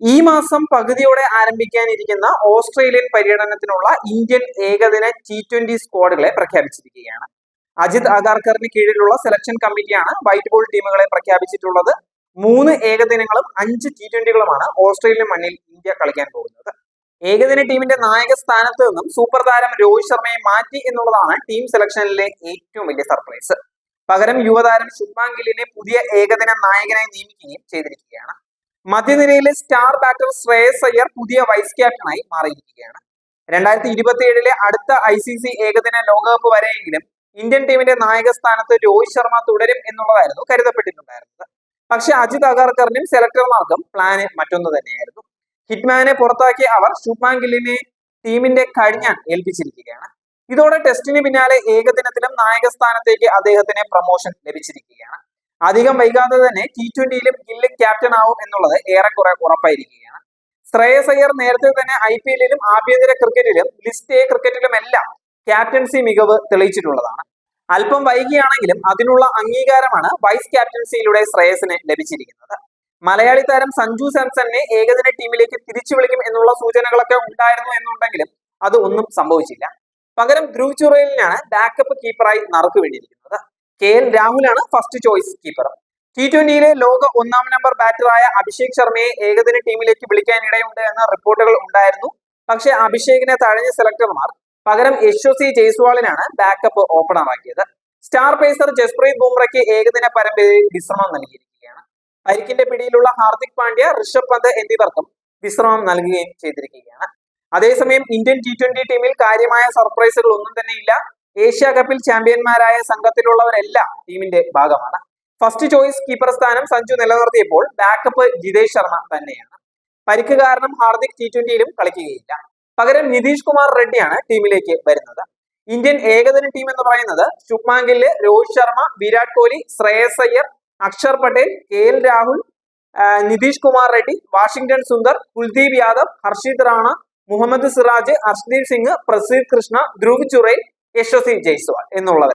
ഈ മാസം പകുതിയോടെ ആരംഭിക്കാനിരിക്കുന്ന ഓസ്ട്രേലിയൻ പര്യടനത്തിനുള്ള ഇന്ത്യൻ ഏകദിന ടി ട്വന്റി സ്ക്വാഡുകളെ പ്രഖ്യാപിച്ചിരിക്കുകയാണ്. അജിത് അഗാർക്കറിന് കീഴിലുള്ള സെലക്ഷൻ കമ്മിറ്റിയാണ് വൈറ്റ് ബോൾ ടീമുകളെ പ്രഖ്യാപിച്ചിട്ടുള്ളത്. മൂന്ന് ഏകദിനങ്ങളും അഞ്ച് ടി ട്വന്റികളുമാണ് ഓസ്ട്രേലിയൻ മണ്ണിൽ ഇന്ത്യ കളിക്കാൻ പോകുന്നത്. ഏകദിന ടീമിന്റെ നായക സ്ഥാനത്ത് നിന്നും സൂപ്പർ താരം രോഹിത് ശർമ്മയെ മാറ്റി എന്നുള്ളതാണ് ടീം സെലക്ഷനിലെ ഏറ്റവും വലിയ സർപ്രൈസ് പകരം യുവതാരം ഗില്ലിനെ പുതിയ ഏകദിന നായകനായി നിയമിക്കുകയും ചെയ്തിരിക്കുകയാണ്. മധ്യനിരയിലെ സ്റ്റാർ ബാറ്റർ ശ്രേയസ് അയ്യർ പുതിയ വൈസ് ക്യാപ്റ്റനായി മാറിയിരിക്കുകയാണ്. രണ്ടായിരത്തി ഇരുപത്തി ഏഴിലെ അടുത്ത ഐ സി സി ഏകദിന ലോകകപ്പ് വരെയെങ്കിലും ഇന്ത്യൻ ടീമിന്റെ നായക സ്ഥാനത്ത് രോഹിത് ശർമ്മ തുടരും എന്നുള്ളതായിരുന്നു കരുതപ്പെട്ടിട്ടുണ്ടായിരുന്നത്. പക്ഷെ അജിത് അഗർക്കറിനും സെലക്ടർമാർക്കും പ്ലാന് മറ്റൊന്ന് തന്നെയായിരുന്നു. ഹിറ്റ്മാനെ പുറത്താക്കി അവർ ശുഭ്മാൻ ഗില്ലിനെ ടീമിന്റെ കഴിഞ്ഞാൻ ഏൽപ്പിച്ചിരിക്കുകയാണ്. ഇതോടെ ടെസ്റ്റിന് പിന്നാലെ ഏകദിനത്തിലും നായക സ്ഥാനത്തേക്ക് അദ്ദേഹത്തിന് പ്രമോഷൻ ലഭിച്ചിരിക്കുകയാണ്. അധികം വൈകാതെ തന്നെ ടി ട്വന്റിയിലും ഗില്ല് ക്യാപ്റ്റൻ ആവും എന്നുള്ളത് ഏറെക്കുറെ ഉറപ്പായിരിക്കുകയാണ്. ശ്രേയസ് അയ്യർ നേരത്തെ തന്നെ ഐ പി എല്ലിലും ആഭ്യന്തര ക്രിക്കറ്റിലും ലിസ്റ്റ് എ ക്രിക്കറ്റിലും എല്ലാം ക്യാപ്റ്റൻസി മികവ് തെളിയിച്ചിട്ടുള്ളതാണ്. അല്പം വൈകിയാണെങ്കിലും അതിനുള്ള അംഗീകാരമാണ് വൈസ് ക്യാപ്റ്റൻസിയിലൂടെ ശ്രേയസിന് ലഭിച്ചിരിക്കുന്നത്. മലയാളി താരം സഞ്ജു സാംസണിനെ ഏകദിന ടീമിലേക്ക് തിരിച്ചു വിളിക്കും എന്നുള്ള സൂചനകളൊക്കെ ഉണ്ടായിരുന്നു എന്നുണ്ടെങ്കിലും അത് ഒന്നും സംഭവിച്ചില്ല. പകരം ധ്രുവ് ചുറയിലിനാണ് ബാക്കപ്പ് കീപ്പറായി നറുക്ക് വേണ്ടിയിരിക്കുന്നത് കെ എൽ രാഹുലാണ് ഫസ്റ്റ് ചോയ്സ് കീപ്പർ ടി ട്വന്റിയിലെ ലോക ഒന്നാം നമ്പർ ബാറ്ററായ അഭിഷേക് ശർമ്മയെ ഏകദിന ടീമിലേക്ക് വിളിക്കാനിടയുണ്ട് എന്ന റിപ്പോർട്ടുകൾ ഉണ്ടായിരുന്നു. പക്ഷേ അഭിഷേകിനെ തഴഞ്ഞ സെലക്ടർമാർ പകരം യശ്വസി ജയ്സ്വാളിനാണ് ബാക്കപ്പ് ഓപ്പണറാക്കിയത് സ്റ്റാർ പേസർ ജസ്പ്രീത് ബുംറയ്ക്ക് ഏകദിന പരമ്പരയിൽ വിശ്രമം നൽകിയിരിക്കുകയാണ്. പരിക്കിന്റെ പിടിയിലുള്ള ഹാർദിക് പാണ്ഡ്യ ഋഷഭ് പന്ത് എന്നിവർക്കും വിശ്രമം നൽകുകയും ചെയ്തിരിക്കുകയാണ്. അതേസമയം ഇന്ത്യൻ ടി ട്വന്റി ടീമിൽ കാര്യമായ സർപ്രൈസുകൾ ഒന്നും തന്നെ ഇല്ല. ഏഷ്യ കപ്പിൽ ചാമ്പ്യന്മാരായ സംഘത്തിലുള്ളവരെല്ലാം ടീമിന്റെ ഭാഗമാണ്. ഫസ്റ്റ് ചോയ്സ് കീപ്പർ സ്ഥാനം സഞ്ജു നിലനിർത്തിയപ്പോൾ ബാക്കപ്പ് ജിതേഷ് ശർമ്മ തന്നെയാണ്. പരിക്ക് കാരണം ഹാർദിക് ടി ട്വന്റിയിലും കളിക്കുകയില്ല. പകരം നിതീഷ് കുമാർ റെഡ്ഡിയാണ് ടീമിലേക്ക് വരുന്നത്. ഇന്ത്യൻ ഏകദിന ടീം എന്ന് പറയുന്നത് Shubman Gill Rohit Sharma Virat Kohli Shreyas Iyer Akshar Patel K L Rahul Nitish Kumar Reddy Washington Sundar Kuldeep Yadav Harshit Rana Mohammed Siraj Harshdeep Singh Prasidh Krishna Dhruv Jurel Yashasvi Jaiswal എന്നുള്ളത്.